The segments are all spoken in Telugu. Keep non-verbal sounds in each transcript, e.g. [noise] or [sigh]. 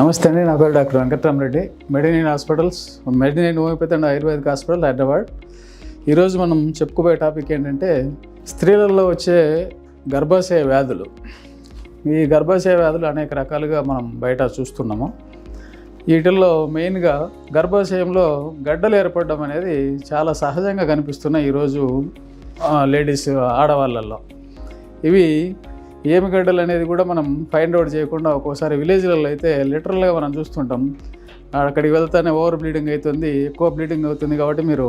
నమస్తే అండి నా పేరు doctor Venkataramareddy Medinine hospitals Medinine homeopathy and ayurvedic hospital Hyderabad. ఈరోజు మనం చెప్పుకోబోయే టాపిక్ ఏంటంటే స్త్రీలలో వచ్చే గర్భాశయ వ్యాధులు. ఈ గర్భాశయ వ్యాధులు అనేక రకాలుగా మనం బయట చూస్తున్నాము. వీటిల్లో మెయిన్గా గర్భాశయంలో గడ్డలు ఏర్పడడం అనేది చాలా సహజంగా కనిపిస్తున్నాయి ఈరోజు లేడీస్ ఆడవాళ్ళల్లో. ఇవి ఏమి గడ్డలు అనేది కూడా మనం ఫైండ్ అవుట్ చేయకుండా ఒక్కోసారి విలేజ్లలో అయితే లిటరల్గా మనం చూస్తుంటాం. అక్కడికి వెళ్తానే ఓవర్ బ్లీడింగ్ అవుతుంది ఎక్కువ బ్లీడింగ్ అవుతుంది కాబట్టి మీరు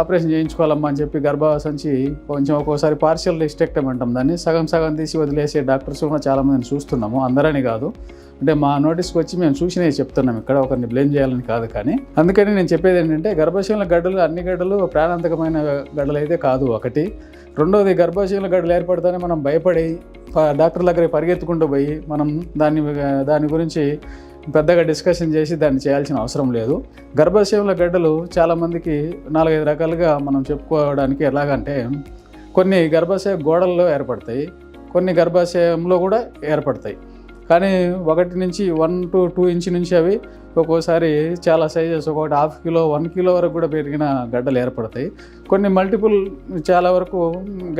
ఆపరేషన్ చేయించుకోవాలమ్మా అని చెప్పి గర్భసంచి కొంచెం ఒక్కోసారి పార్షియల్ రిస్ట్రిక్టమ్ అంటాం. దాన్ని సగం సగం తీసి వదిలేసే డాక్టర్స్ కూడా చాలామందిని చూస్తున్నాము. అందరని కాదు. అంటే మా నోటీస్కి వచ్చి మేము చూసినవి చెప్తున్నాం. ఇక్కడ ఒకరిని బ్లేమ్ చేయాలని కాదు కానీ. అందుకని నేను చెప్పేది ఏంటంటే గర్భాశయంలో గడ్డలు అన్ని గడ్డలు ప్రాణాంతకమైన గడ్డలు అయితే కాదు ఒకటి. రెండోది గర్భాశయంలో గడ్డలు ఏర్పడతానే మనం భయపడి డాక్టర్ దగ్గరికి పరిగెత్తుకుంటూ పోయి మనం దాన్ని దాని గురించి పెద్దగా డిస్కషన్ చేసి దాన్ని చేయాల్సిన అవసరం లేదు. గర్భాశయంలో గడ్డలు చాలామందికి నాలుగైదు రకాలుగా మనం చెప్పుకోవడానికి ఎలాగంటే కొన్ని గర్భాశయ గోడల్లో ఏర్పడతాయి కొన్ని గర్భాశయంలో కూడా ఏర్పడతాయి. కానీ ఒకటి నుంచి వన్ టు టూ ఇంచ్ నుంచి అవి ఒక్కోసారి చాలా సైజెస్ ఒకటి హాఫ్ కిలో వన్ కిలో వరకు కూడా పెరిగిన గడ్డలు ఏర్పడతాయి. కొన్ని మల్టిపుల్ చాలా వరకు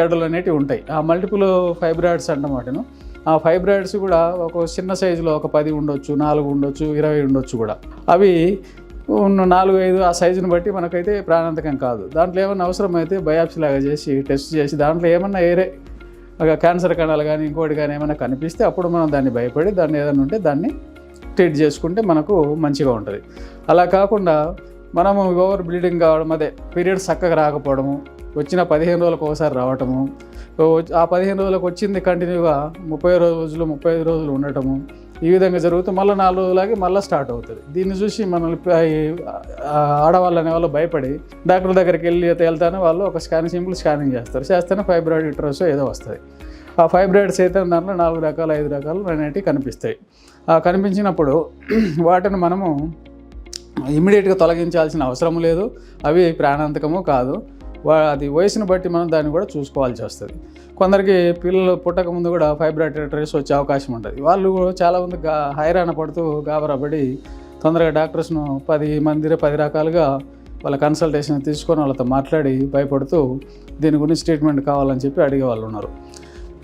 గడ్డలు అనేటివి ఉంటాయి. ఆ మల్టిపుల్ ఫైబ్రాయిడ్స్ అంటమాటను ఆ ఫైబ్రాయిడ్స్ కూడా ఒక చిన్న సైజులో ఒక పది ఉండొచ్చు నాలుగు ఉండొచ్చు ఇరవై ఉండొచ్చు కూడా. అవి ఉన్న నాలుగు ఐదు ఆ సైజుని బట్టి మనకైతే ప్రాణాంతకం కాదు. దాంట్లో ఏమైనా అవసరమైతే బయాప్సీ లాగా చేసి టెస్ట్ చేసి దాంట్లో ఏమన్నా ఏరే క్యాన్సర్ కణాలు కానీ ఇంకోటి కానీ ఏమైనా కనిపిస్తే అప్పుడు మనం దాన్ని భయపడి దాన్ని ఏదైనా ఉంటే దాన్ని ట్రీట్ చేసుకుంటే మనకు మంచిగా ఉంటుంది. అలా కాకుండా మనము ఓవర్ బ్లీడింగ్ కావడం అదే పీరియడ్స్ చక్కగా రాకపోవడము వచ్చిన పదిహేను రోజులకు ఒకసారి రావటము ఆ పదిహేను రోజులకు వచ్చింది కంటిన్యూగా ముప్పై రోజులు ముప్పై ఐదు రోజులు ఉండటము ఈ విధంగా జరుగుతూ మళ్ళీ నాలుగు రోజులకి మళ్ళీ స్టార్ట్ అవుతుంది. దీన్ని చూసి మనల్ని ఆడవాళ్ళు అనే వాళ్ళు భయపడి డాక్టర్ దగ్గరికి వెళ్ళి వెళ్తానే వాళ్ళు ఒక స్కానింగ్ సింపుల్ స్కానింగ్ చేస్తారు. చేస్తేనే ఫైబ్రాయిడ్ ఇట్రస్ ఏదో వస్తుంది. ఆ ఫైబ్రాయిడ్స్ అయితే దాంట్లో నాలుగు రకాలు ఐదు రకాలు అనేటివి కనిపిస్తాయి. ఆ కనిపించినప్పుడు [clears throat] వాటిని మనము ఇమీడియట్గా తొలగించాల్సిన అవసరం లేదు. అవి ప్రాణాంతకము కాదు. అది వయసును బట్టి మనం దాన్ని కూడా చూసుకోవాల్సి వస్తుంది. కొందరికి పిల్లలు పుట్టక ముందు కూడా ఫైబ్రాయిడ్ ట్రేస్ వచ్చే అవకాశం ఉంటుంది. వాళ్ళు కూడా చాలామంది గా హైరాణ పడుతూ గాబరాపడి తొందరగా డాక్టర్స్ను పది మంది పది రకాలుగా వాళ్ళ కన్సల్టేషన్ తీసుకొని వాళ్ళతో మాట్లాడి భయపడుతూ దీని గురించి ట్రీట్మెంట్ కావాలని చెప్పి అడిగే వాళ్ళు ఉన్నారు.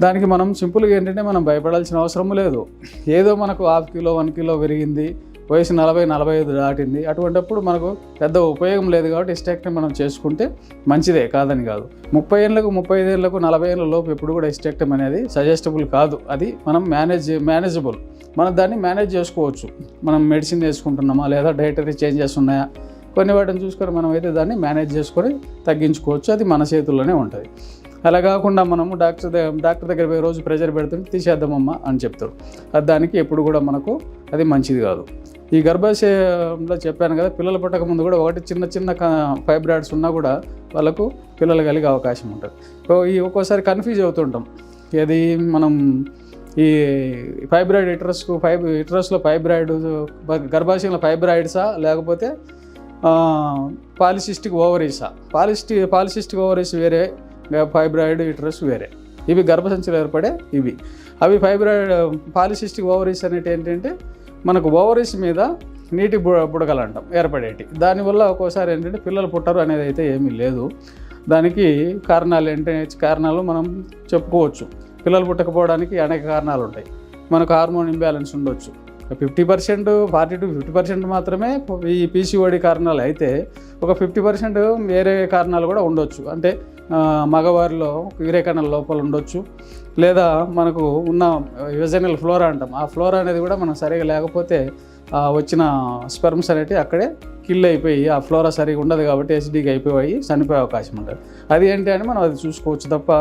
దానికి మనం సింపుల్గా ఏంటంటే మనం భయపడాల్సిన అవసరం లేదు. ఏదో మనకు హాఫ్ కిలో వన్ కిలో పెరిగింది. వయసు నలభై నలభై ఐదు దాటింది. అటువంటప్పుడు మనకు పెద్ద ఉపయోగం లేదు కాబట్టి ఇస్టెక్టమీ మనం చేసుకుంటే మంచిదే కాదని కాదు. ముప్పై ఏళ్ళకు ముప్పై ఐదు ఏళ్ళకు నలభై ఏళ్ళ లోపు ఎప్పుడు కూడా ఇస్టెక్టమ్ అనేది సజెస్టబుల్ కాదు. అది మనం మేనేజ్ మేనేజబుల్. మనం దాన్ని మేనేజ్ చేసుకోవచ్చు. మనం మెడిసిన్ వేసుకుంటున్నామా లేదా డైటరీ చేంజెస్ ఉన్నాయా? కొన్ని వాటిని చూసుకొని మనం అయితే దాన్ని మేనేజ్ చేసుకొని తగ్గించుకోవచ్చు. అది మన చేతుల్లోనే ఉంటుంది. అలా కాకుండా మనము డాక్టర్ డాక్టర్ దగ్గర పోయి రోజు ప్రెషర్ పెడుతుంటే తీసేద్దామమ్మా అని చెప్తారు. అది దానికి ఎప్పుడు కూడా మనకు అది మంచిది కాదు. ఈ గర్భాశయంలో చెప్పాను కదా పిల్లలు పుట్టక ముందు కూడా ఒకటి చిన్న చిన్న ఫైబ్రాయిడ్స్ ఉన్నా కూడా వాళ్ళకు పిల్లలు కలిగే అవకాశం ఉంటుంది. సో ఈ ఒక్కోసారి కన్ఫ్యూజ్ అవుతుంటాం. ఏది మనం ఈ ఫైబ్రాయిడ్ ఇటరస్కు ఫైబ్ ఇటరస్లో ఫైబ్రాయిడ్ గర్భాశయంలో ఫైబ్రాయిడ్సా లేకపోతే పాలిసిస్టిక్ ఓవరీసా? పాలిస్టి పాలిసిస్టిక్ ఓవరీస్ వేరే ఫైబ్రాయిడ్ ఇట్రస్ వేరే. ఇవి గర్భసంచిలో ఏర్పడే ఇవి. అవి ఫైబ్రాయిడ్ పాలిసిస్టిక్ ఓవరీస్ అనేటి ఏంటంటే మనకు ఓవరీస్ మీద నీటి బుడ బుడగలు అంటాం ఏర్పడేటి. దానివల్ల ఒక్కోసారి ఏంటంటే పిల్లలు పుట్టరు అనేది అయితే ఏమీ లేదు. దానికి కారణాలు ఏంటంటే కారణాలు మనం చెప్పుకోవచ్చు. పిల్లలు పుట్టకపోవడానికి అనేక కారణాలు ఉంటాయి. మనకు హార్మోన్ ఇంబ్యాలెన్స్ ఉండొచ్చు. Fifty percent forty to fifty percent మాత్రమే ఈ పీసీఓడి కారణాలు అయితే ఒక ఫిఫ్టీ పర్సెంట్ వేరే కారణాలు కూడా ఉండొచ్చు. అంటే మగవారిలో వీరేకణాల లోపల ఉండొచ్చు. లేదా మనకు ఉన్న విజనల్ ఫ్లోరా అంటాం. ఆ ఫ్లోరా అనేది కూడా మనం సరిగా లేకపోతే వచ్చిన స్పెర్మ్స్ అనేవి అక్కడే కిల్ అయిపోయి ఆ ఫ్లోరా సరిగా ఉండదు కాబట్టి ఎస్డీకి అయిపోయి చనిపోయే అవకాశం ఉంటుంది. అది ఏంటి అని మనం అది చూసుకోవచ్చు తప్ప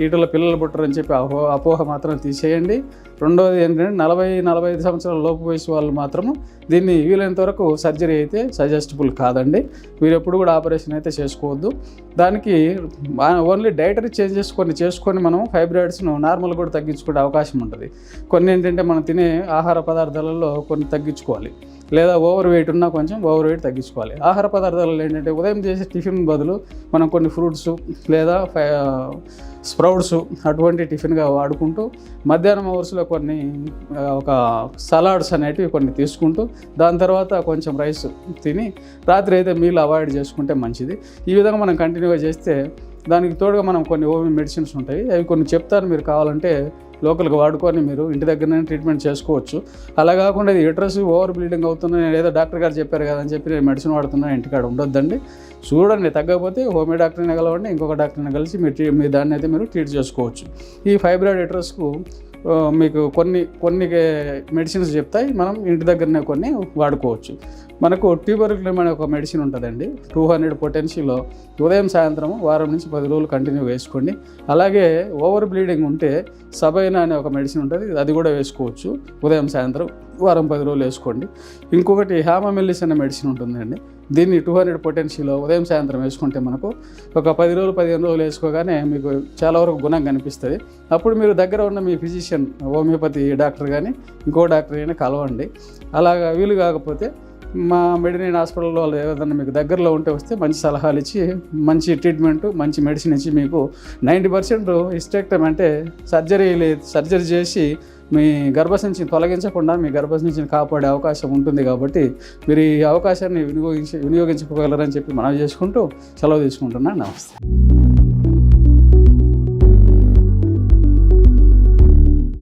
వీటిలో పిల్లలు పుట్టరని చెప్పి అపో అపోహ మాత్రం తీసేయండి. రెండోది ఏంటంటే నలభై నలభై ఐదు సంవత్సరాల లోపు వయసు వాళ్ళు మాత్రము దీన్ని వీలైనంత వరకు సర్జరీ అయితే సజెస్టబుల్ కాదండి. మీరు ఎప్పుడు కూడా ఆపరేషన్ అయితే చేసుకోవద్దు. దానికి ఓన్లీ డైటరీ చేంజెస్ కొన్ని చేసుకొని మనం ఫైబ్రాయిడ్స్ను నార్మల్ కూడా తగ్గించుకునే అవకాశం ఉంటుంది. కొన్ని ఏంటంటే మనం తినే ఆహార పదార్థాలలో కొన్ని తగ్గించుకో తగ్గించుకోవాలి. లేదా ఓవర్ వెయిట్ ఉన్నా కొంచెం ఓవర్ వెయిట్ తగ్గించుకోవాలి. ఆహార పదార్థాలు ఏంటంటే ఉదయం చేసే టిఫిన్ బదులు మనం కొన్ని ఫ్రూట్స్ లేదా స్ప్రౌట్స్ అటువంటి టిఫిన్గా వాడుకుంటూ మధ్యాహ్నం అవర్స్లో కొన్ని ఒక సలాడ్స్ అనేటివి కొన్ని తీసుకుంటూ దాని తర్వాత కొంచెం రైస్ తిని రాత్రి అయితే మీల్ అవాయిడ్ చేసుకుంటే మంచిది. ఈ విధంగా మనం కంటిన్యూగా చేస్తే దానికి తోడుగా మనం కొన్ని ఓవీ మెడిసిన్స్ ఉంటాయి. అవి కొన్ని చెప్తాను మీరు కావాలంటే లోకల్గా వాడుకొని మీరు ఇంటి దగ్గరనే ట్రీట్మెంట్ చేసుకోవచ్చు. అలా కాకుండా ఇది యూట్రస్ ఓవర్ బ్లీడింగ్ అవుతున్నా నేను ఏదో డాక్టర్ గారు చెప్పారు కదా అని చెప్పి నేను మెడిసిన్ వాడుతున్నా ఇంటికాడ ఉండొద్దండి. చూడండి తగ్గకపోతే హోమియో డాక్టర్ని కలవండి ఇంకొక డాక్టర్ని కలిసి మీరు ట్రీ- మీ దాన్ని అయితే మీరు ట్రీట్ చేసుకోవచ్చు. ఈ ఫైబ్రాయిడ్ యూట్రస్కు మీకు కొన్ని కొన్ని మెడిసిన్స్ చెప్తాయి. మనం ఇంటి దగ్గరనే కొన్ని వాడుకోవచ్చు. మనకు ట్యూబర్క్లిమ్ అనే ఒక మెడిసిన్ ఉంటుందండి. టూ హండ్రెడ్ పొటెన్షియలో ఉదయం సాయంత్రం వారం నుంచి పది రోజులు కంటిన్యూ వేసుకోండి. అలాగే ఓవర్ బ్లీడింగ్ ఉంటే సబైనా అనే ఒక మెడిసిన్ ఉంటుంది. అది కూడా వేసుకోవచ్చు. ఉదయం సాయంత్రం వారం పది రోజులు వేసుకోండి. ఇంకొకటి హామమెల్లిస్ అనే మెడిసిన్ ఉంటుందండి. దీన్ని టూ హండ్రెడ్ పొటెన్షియలో ఉదయం సాయంత్రం వేసుకుంటే మనకు ఒక పది రోజులు పదిహేను రోజులు వేసుకోగానే మీకు చాలా వరకు గుణం కనిపిస్తుంది. అప్పుడు మీరు దగ్గర ఉన్న మీ ఫిజిషియన్ హోమియోపతి డాక్టర్ కానీ ఇంకో డాక్టర్ అయినా కలవండి. అలాగా వీలు కాకపోతే మా మెడినైన్ హాస్పిటల్లో వాళ్ళు ఏదైనా మీకు దగ్గరలో ఉంటే వస్తే మంచి సలహాలు ఇచ్చి మంచి ట్రీట్మెంట్ మంచి మెడిసిన్ ఇచ్చి మీకు నైంటీ పర్సెంట్ హిస్టెక్టమ్ అంటే సర్జరీ లేదు సర్జరీ చేసి మీ గర్భసంచిని తొలగించకుండా మీ గర్భసంచిని కాపాడే అవకాశం ఉంటుంది కాబట్టి మీరు ఈ అవకాశాన్ని వినియోగించి వినియోగించుకోగలరని చెప్పి మనం చేసుకుంటూ సెలవు తీసుకుంటున్నాను. నమస్తే.